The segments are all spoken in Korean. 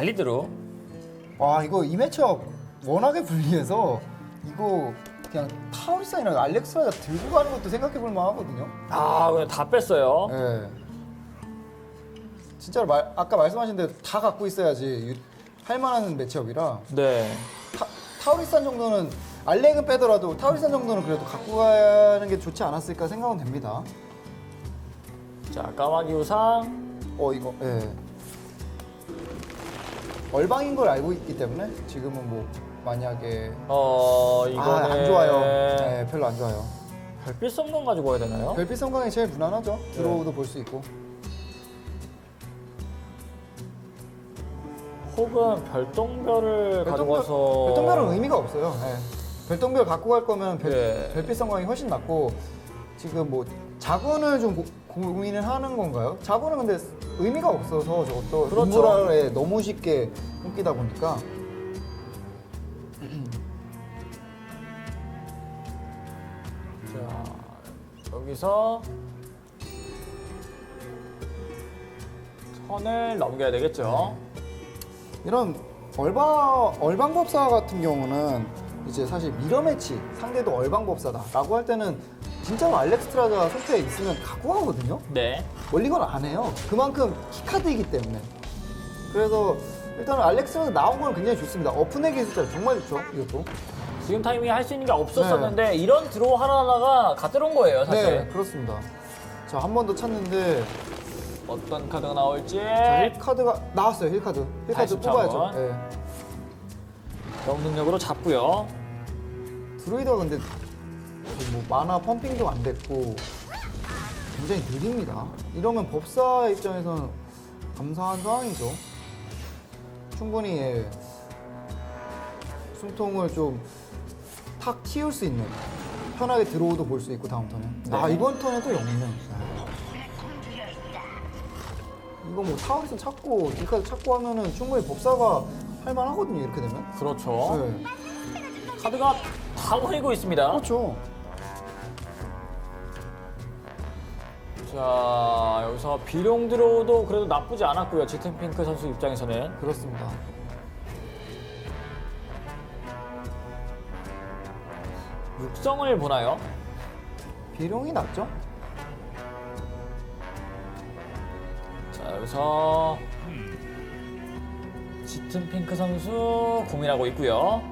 알리드로. 와 이거 이 매치업 워낙에 불리해서 이거 그냥 타울사이나 알렉스라가 들고 가는 것도 생각해볼 만하거든요. 아, 그냥 다 뺐어요. 예. 진짜로 말, 아까 말씀하신 대로 다 갖고 있어야지 유- 할 만한 매치업이라 네. 타, 타우리산 정도는 알렉은 빼더라도 타우리산 정도는 그래도 갖고 가는 게 좋지 않았을까 생각은 됩니다. 자, 까마귀 우상. 어 이거 예. 얼방인 걸 알고 있기 때문에 지금은 뭐 만약에 어, 이거는 아, 안 좋아요. 네, 별로 안 좋아요. 별빛 성능 가지고 와야 되나요? 별빛 성광이 제일 무난하죠. 드로우도 볼 수 있고. 혹은 별똥별을 가져가서 별똥별은 의미가 없어요. 네. 별똥별 갖고 갈 거면 별, 네. 별빛 성광이 훨씬 낫고 지금 뭐 자군을 좀 고, 고민을 하는 건가요? 자군은 근데 의미가 없어서 저것도 그렇죠. 인물화에 너무 쉽게 끊기다 보니까 자, 여기서 선을 넘겨야 되겠죠. 이런 얼바 얼방법사 같은 경우는 이제 사실 미러 매치 상대도 얼방법사다라고 할 때는 진짜로 알렉스트라자 상태에 있으면 갖고 가거든요. 네. 멀리건 안 해요. 그만큼 키카드이기 때문에. 그래서 일단은 알렉스라자 나온 건 굉장히 좋습니다. 어프의 기술자 정말 좋죠. 이것도. 지금 타이밍에 할 수 있는 게 없었었는데 이런 드로우 하나하나가 다 들어온 거예요, 사실. 네, 그렇습니다. 자, 한 번 더 찾는데 어떤 카드가 나올지 자, 힐 카드가 나왔어요. 힐 카드. 힐 카드 84번. 뽑아야죠. 네. 영능력으로 잡고요. 드로이드가 근데 뭐 만화 펌핑도 안 됐고 굉장히 느립니다. 이러면 법사 입장에서는 감사한 상황이죠. 충분히 예, 숨통을 좀 탁 틔울 수 있는 편하게 들어오도 볼 수 있고 다음 턴에. 아 네. 이번 턴에 또 영능. 이거 뭐 타워리슨 찾고 딜카드 찾고 하면은 충분히 법사가 할만하거든요 이렇게 되면. 그렇죠. 네. 카드가 다 모이고 있습니다. 그렇죠. 자, 여기서 비룡 드로우도 그래도 나쁘지 않았고요. 짙은 핑크 선수 입장에서는. 그렇습니다. 육성을 보나요? 비룡이 낫죠? 자, 여기서 짙은 핑크 선수 고민하고 있고요.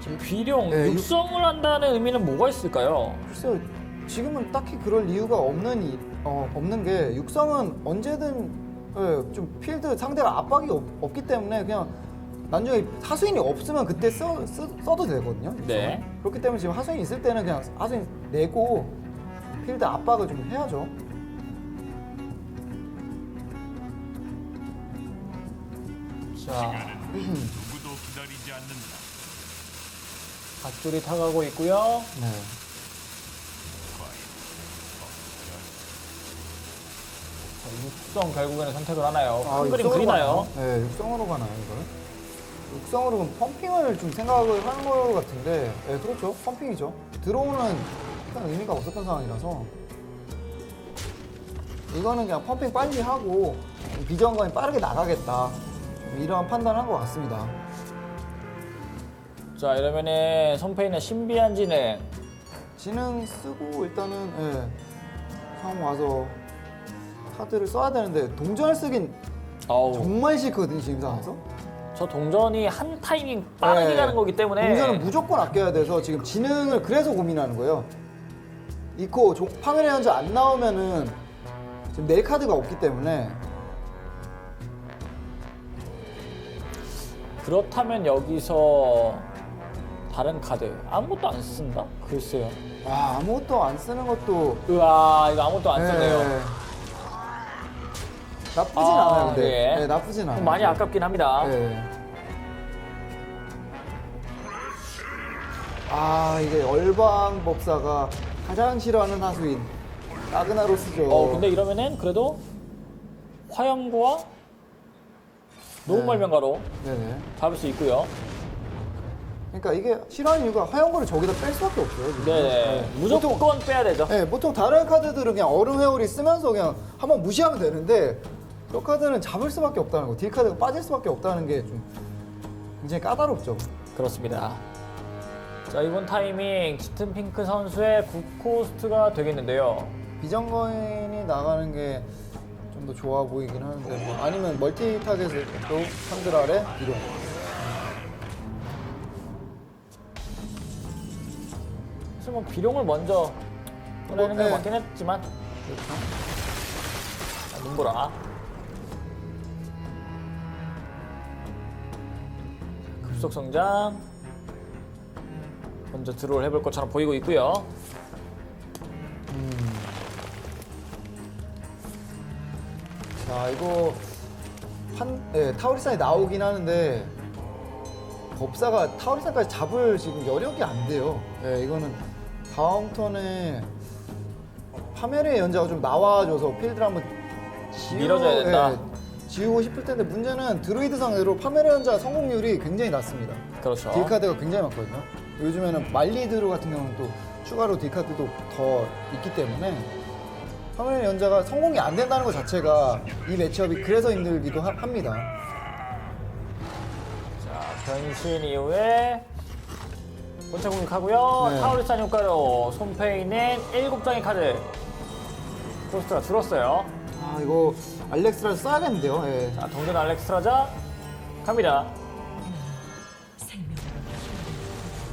지금 비룡 네, 육- 육성을 한다는 의미는 뭐가 있을까요? 글쎄요, 지금은 딱히 그럴 이유가 없는 이, 어, 없는 게 육성은 언제든 예, 좀 필드 상대가 압박이 없, 기 때문에 그냥 나중에 하수인이 없으면 그때 써, 쓰, 써도 되거든요. 육성은. 네. 그렇기 때문에 지금 하수인 있을 때는 그냥 하수인 내고 필드 압박을 좀 해야죠. 자, 누구도 기다리지 않는다. 밧줄이 타가고 있고요. 네. 육성 결국에는 선택을 하나요? 큰 그림 아, 육성으로 그리나요? 가나요? 네, 육성으로 가나요, 이걸? 육성으로 그럼 펌핑을 좀 생각을 하는 것 같은데, 네, 그렇죠. 펌핑이죠. 들어오는 큰 의미가 없었던 상황이라서. 이거는 그냥 펌핑 빨리 하고, 비전관이 빠르게 나가겠다. 좀 이런 판단을 한 것 같습니다. 자, 이러면은 선페이는 신비한 진행. 지능 쓰고 일단은, 예, 상 와서 카드를 써야 되는데, 동전을 쓰긴 어우, 정말 싫거든요, 지금 상황에서. 저 동전이 한 타이밍 빠르게 네. 가는 거기 때문에 동전은 무조건 아껴야 돼서 지금 지능을 그래서 고민하는 거예요. 이코 조- 파멸의 현재 안 나오면은 지금 낼 카드가 없기 때문에 그렇다면 여기서 다른 카드 아무것도 안 쓴다? 글쎄요. 와 아무것도 안 쓰는 것도 으아 이거 아무것도 안 예, 쓰네요. 나쁘진 아, 않아요, 근데 예. 네, 나쁘진 않아요. 많이 아깝긴 합니다. 네. 아 이게 열방 법사가 가장 싫어하는 하수인 라그나로스죠. 어 근데 이러면은 그래도 화염구와 노을말명가로 네네. 잡을 수 있고요. 그러니까 이게 싫어하는 이유가 화염구를 저기다 뺄 수밖에 없어요. 지금. 네네. 보통, 무조건 빼야 되죠. 네, 보통 다른 카드들은 그냥 얼음 회오리 쓰면서 그냥 한번 무시하면 되는데 저 카드는 잡을 수밖에 없다는 거, 딜 카드가 빠질 수밖에 없다는 게 좀 굉장히 까다롭죠. 그렇습니다. 자 이번 타이밍 짙은 핑크 선수의 9코스트가 되겠는데요. 비정거인이 나가는 게 좀 더 좋아 보이긴 하는데 뭐 아니면 멀티 타겟으로 상들 아래 이동. 사실 뭐 비룡을 먼저 보내는 게 네. 맞긴 했지만 그렇죠. 자, 눈보라. 급속 성장. 먼저 드로를 해볼 것처럼 보이고 있고요. 자 이거 한 예, 타우리산이 나오긴 하는데 법사가 타우리산까지 잡을 지금 여력이 안 돼요. 예, 이거는 다음 턴에 파멸의 연자가 좀 나와줘서 필드를 한번 지우, 밀어줘야 된다. 예, 지우고 싶을 텐데 문제는 드루이드 상대로 연자 성공률이 굉장히 낮습니다. 그렇죠. 딜카드가 굉장히 많거든요. 요즘에는 말리드루 같은 경우는 또 추가로 딜카드도 더 있기 때문에 연자가 성공이 안 된다는 것 자체가 이 매치업이 그래서 힘들기도 하- 합니다. 자, 변신 이후에 본체 공격하고요. 네. 타우리산 효과로 손패에 있는 7장의 카드 코스트가 줄었어요. 아 이거 알렉스라를 써야겠는데요. 예. 자, 동전 알렉스트라자 갑니다.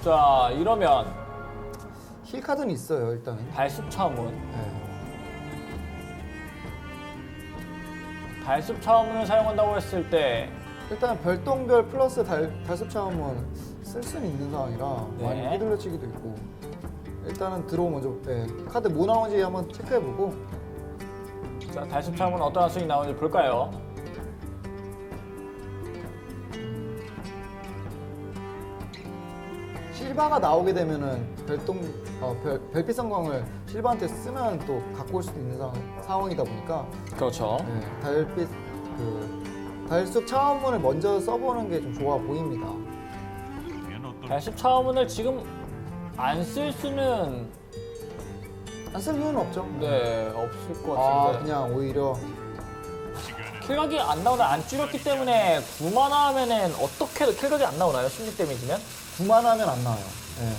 자, 이러면 힐 카드는 있어요 일단은. 달숲 차원문. 예. 달숲 차원문을 사용한다고 했을 때 일단 별똥별 플러스 달, 달섭 차원은 쓸 수는 있는 상황이라 네. 많이 휘둘러치기도 있고 일단은 들어오 먼저 예. 카드 뭐 나오는지 한번 체크해보고 자, 달숲 차원문 어떤 수익 나오는지 볼까요? 실바가 나오게 되면은 별똥 어, 별, 별빛 성광을 실바한테 쓰면 또 갖고 올 수도 있는 상황, 상황이다 보니까 그렇죠. 네, 달빛 그 달숲 차원문을 먼저 써보는 게 좀 좋아 보입니다. 달숲 차원문을 지금 안 쓸 수는 안 쓸 이유는 없죠. 네, 없을 것 아 같은데. 그냥 오히려 킬각이 안 나오나 안 줄였기 때문에 9만 하면은 어떻게 도 킬각이 안 나오나요? 심리 데미지면? 두만 하면 안 나와요. 네.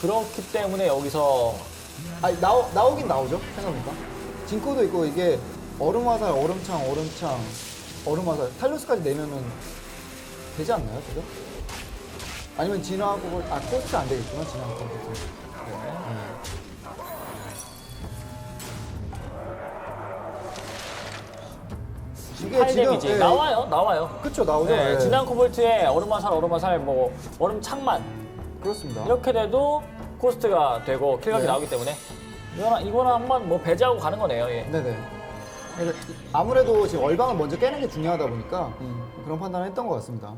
그렇기 때문에 여기서 아니 나오, 나오긴 나오죠 생각보니까 진코도 있고 이게 얼음 화살 얼음창 얼음창 얼음 화살 탈루스까지 내면은 되지 않나요 그죠? 아니면 진화하고 아 코스트 안 되겠구나 진화하고 이게 8 지금 데미지 예, 나와요, 나와요. 그쵸 나오죠 네, 예. 진한 코볼트에 얼음화살, 얼음화살, 뭐 얼음 창만 그렇습니다 이렇게 돼도 코스트가 되고 킬각이 네. 나오기 때문에 이거는 이거는 한번 뭐 배제하고 가는 거네요. 예. 네네 아무래도 지금 얼방을 먼저 깨는 게 중요하다 보니까 음. 그런 판단을 했던 것 같습니다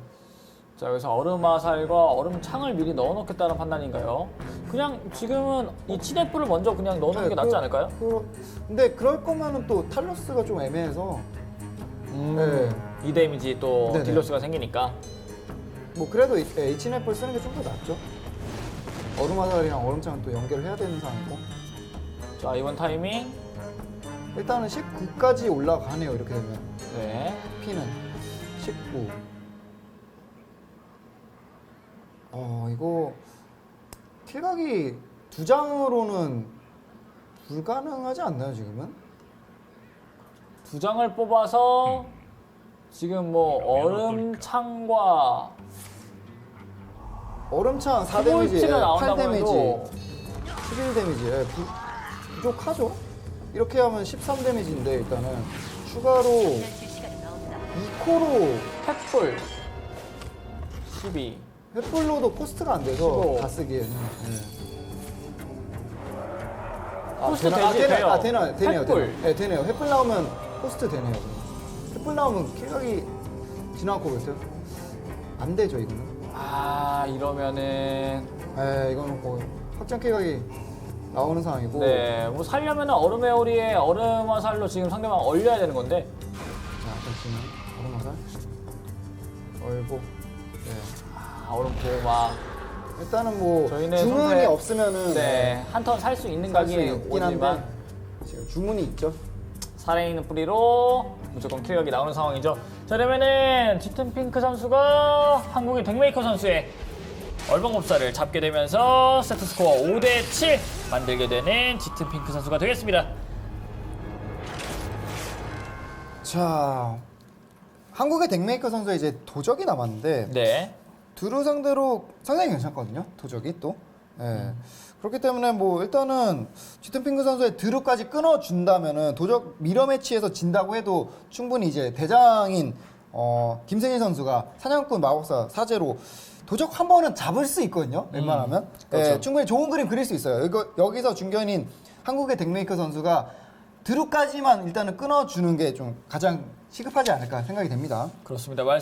자 여기서 얼음화살과 얼음창을 미리 넣어놓겠다는 판단인가요? 그냥 지금은 이 치네프를 먼저 그냥 넣어놓는 게 네, 낫지 그- 않을까요? 그, 근데 그럴 거면은 또 탈로스가 좀 애매해서 네. 이 데미지 또 네네. 딜로스가 생기니까 뭐 그래도 H넷플 쓰는 게 좀 더 낫죠. 얼음화살이랑 얼음창은 또 연결을 해야 되는 상황이고 자 이번 타이밍 일단은 19까지 올라가네요 이렇게 되면 네 P는 19. 어 이거 킬각이 두 장으로는 불가능하지 않나요 지금은? 두 장을 뽑아서 지금 뭐 얼음창과 얼음창 4 데미지, 8 나온다고 데미지, 해도 11 데미지 예, 부, 부족하죠? 이렇게 하면 13 데미지인데 일단은 추가로 2코로 횃불 12 횃불로도 코스트가 안 돼서 15. 다 쓰기에는 예. 아, 코스트 되나? 아, 되지, 되네, 돼요. 아, 되나요? 되네요. 횃불. 되네요. 네, 되네요. 횃불 나오면 코스트 되네요. 횃불 나오면 킬각이 지나고 그랬어요? 안 되죠, 이거는. 아 이러면은 에, 이거는 거의 확정 킬각이 나오는 상황이고. 네뭐 살려면은 얼음의 오리에 얼음 화 살로 지금 상대방 얼려야 되는 건데 자, 잠시만. 얼음 화살. 얼고. 네. 아 얼음 보호막 일단은 뭐 저희는 주문이 선택- 없으면은 네한 턴 살 수 있는 살수 각이 있긴 한데 오지만 지금 주문이 있죠. 살아있는 뿌리로 무조건 킬각이 나오는 상황이죠. 자 그러면은 짙은 핑크 선수가 한국의 덱메이커 선수의 얼벙법사를 잡게 되면서 세트 스코어 5대 7 만들게 되는 짙은 핑크 선수가 되겠습니다. 자, 한국의 덱메이커 선수가 이제 도적이 남았는데 네. 두루 상대로 상당히 괜찮거든요. 도적이 또. 예. 그렇기 때문에 뭐 일단은 쥐튼핑크 선수의 드루까지 끊어준다면은 도적 미러 매치에서 진다고 해도 충분히 이제 대장인 어, 김승일 선수가 사냥꾼 마법사 사제로 도적 한 번은 잡을 수 있거든요. 웬만하면 그렇죠. 예, 충분히 좋은 그림 그릴 수 있어요. 이거 여기서 중견인 한국의 덱메이커 선수가 드루까지만 일단은 끊어주는 게 좀 가장 시급하지 않을까 생각이 됩니다. 그렇습니다. 말